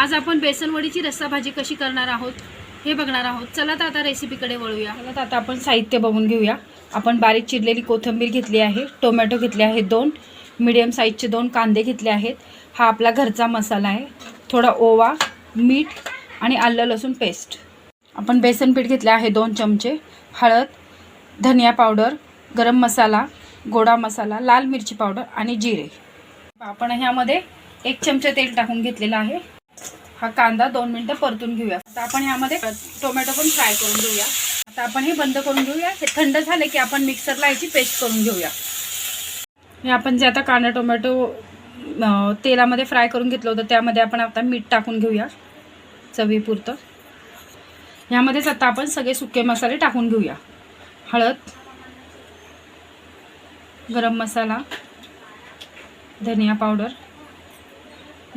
आज आपण बेसनवडीची रस्सा भाजी कशी करणार आहोत हे बघणार आहोत. चला तर आता रेसिपीकडे वळूया. चला तर आता आपण साहित्य बघून घेऊया. आपण बारीक चिरलेली कोथिंबीर घेतली आहे टोमॅटो घेतले आहेत दोन मिडियम साईजचे दोन कांदे घेतले आहेत. हा आपला घरचा मसाला आहे. थोडा ओवा मीठ आणि आलं लसूण पेस्ट आपण बेसन पीठ घेतले आहे दोन चमचे हळद धनिया पावडर गरम मसाला गोडा मसाला लाल मिरची पावडर आणि जिरे. आपण ह्यामध्ये एक चमचा तेल टाकून घेतलेला आहे. हा कांदा दोन मिनटं परतून घेऊया. आता आपण ह्यामध्ये टोमॅटो पण फ्राय करून घेऊया. आता आपण हे बंद करून घेऊया. हे थंड झाले की आपण मिक्सरला याची पेस्ट करून घेऊया. हे आपण जे आता कांदा टोमॅटो तेलामध्ये फ्राय करून घेतलं होतं त्यामध्ये आपण आता मीठ टाकून घेऊया चवीपुरतं. ह्यामध्येच आता आपण सगळे सुके मसाले टाकून घेऊया. हळद गरम मसाला धनिया पावडर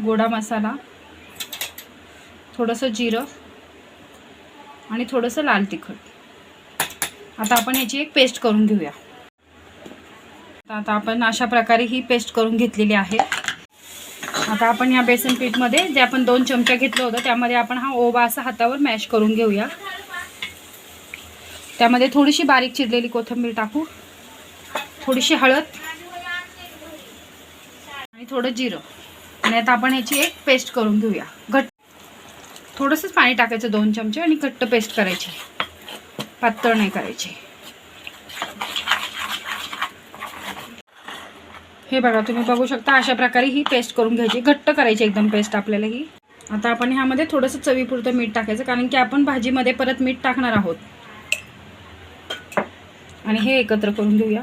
गोडा मसाला थोडंसं जिरं आणि थोडंसं लाल तिखट. आता आपण याची एक पेस्ट करून घेऊया. आता- आता आपण अशा प्रकारे ही पेस्ट करून घेतलेली आहे. आता आपण या बेसन पीठमध्ये जे आपण दोन चमचा घेतलं होतं त्यामध्ये आपण हा ओवा असा हातावर मॅश करून घेऊया. त्यामध्ये थोडीशी बारीक चिरलेली कोथिंबीर टाकू. थोडीशी हळद आणि थोडं जिरं. आणि आता आपण ह्याची एक पेस्ट करून घेऊया. घट थोडंसंच पाणी टाकायचं दोन चमचे आणि घट्ट पेस्ट करायची. पातळ नाही करायची. हे बघा तुम्ही बघू शकता अशा प्रकारे ही पेस्ट करून घ्यायची. घट्ट करायची एकदम पेस्ट आपल्याला ही. आता आपण ह्यामध्ये थोडंसं चवीपुरतं मीठ टाकायचं कारण की आपण भाजीमध्ये परत मीठ टाकणार आहोत. आणि हे एकत्र करून घेऊया.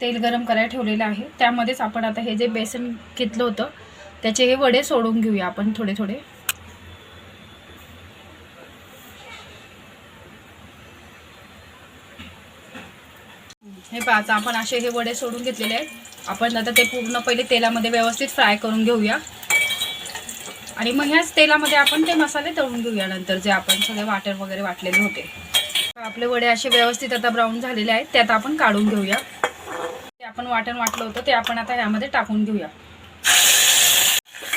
तेल गरम करायला ठेवलेलं आहे. त्यामध्येच आपण आता हे जे बेसन घेतलं होतं त्याचे हे वडे सोडून घेऊया आपण थोडे थोडे. हे पहा आता आपण असे हे वडे सोडून घेतलेले आहेत. आपण आता ते पूर्ण पहिले तेलामध्ये व्यवस्थित फ्राय करून घेऊया. आणि मग ह्याच तेलामध्ये आपण ते मसाले तळून घेऊया नंतर जे आपण सगळे वाटर वगैरे वाटलेले होते. आपले वडे असे व्यवस्थित आता ब्राऊन झालेले आहेत ते आता आपण काढून घेऊया. ते आपण वाटण वाटलं होतं ते आपण आता ह्यामध्ये टाकून घेऊया.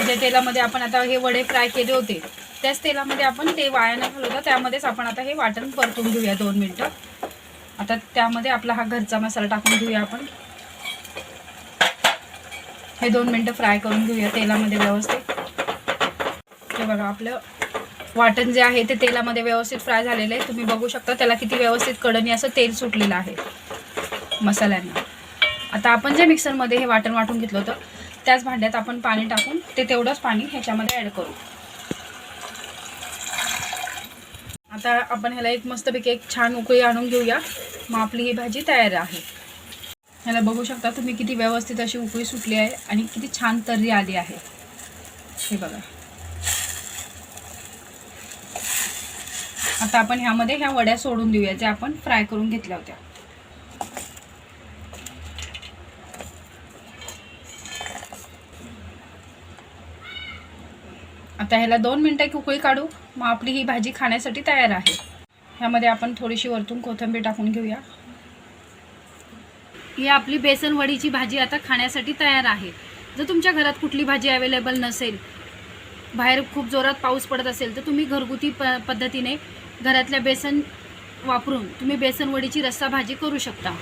त्या तेलामध्ये आपण आता हे वडे फ्राय केले होते त्याच तेलामध्ये आपण ते वाया न घालवता त्यामध्येच आपण आता हे वाटण परतून घेऊया दोन मिनटं. आता त्यामध्ये आपला हा घरचा मसाला टाकून घेऊया आपण. हे दोन मिनटं फ्राय करून घेऊया तेलामध्ये व्यवस्थित. हे बघा आपलं वाटण जे आहे ते तेलामध्ये व्यवस्थित फ्राय झालेलं आहे. तुम्ही बघू शकता त्याला किती व्यवस्थित कडणी असं तेल सुटलेलं आहे मसाल्यांना. आता आपण जे मिक्सरमध्ये हे वाटण वाटून घेतलं होतं त्याच भांड्यात आपण पाणी टाकून ते तेवढंच पाणी ह्याच्यामध्ये ॲड करू. आता आपण ह्याला एक मस्तपैकी एक छान उकळी आणून घेऊया. मग आपली ही भाजी तयार आहे. ह्याला बघू शकता तुम्ही किती व्यवस्थित अशी उकळी सुटली आहे आणि किती छान तर्री आली आहे. हे बघा. आता आपण ह्यामध्ये ह्या वड्या सोडून देऊया ज्या आपण फ्राय करून घेतल्या होत्या. आता ह्याला दोन मिनटं एक उकळी काढू. मग आपली ही भाजी खाण्यासाठी तयार आहे. ह्यामध्ये आपण थोडीशी वरतून कोथिंबीर टाकून घेऊया. ही आपली बेसन वडीची भाजी आता खाण्यासाठी तयार आहे. जर तुमच्या घरात कुठली भाजी अवेलेबल नसेल बाहेर खूप जोरात पाऊस पडत असेल तर तुम्ही घरगुती प पद्धतीने घरातल्या बेसन वापरून तुम्ही बेसनवडीची रस्सा भाजी करू शकता.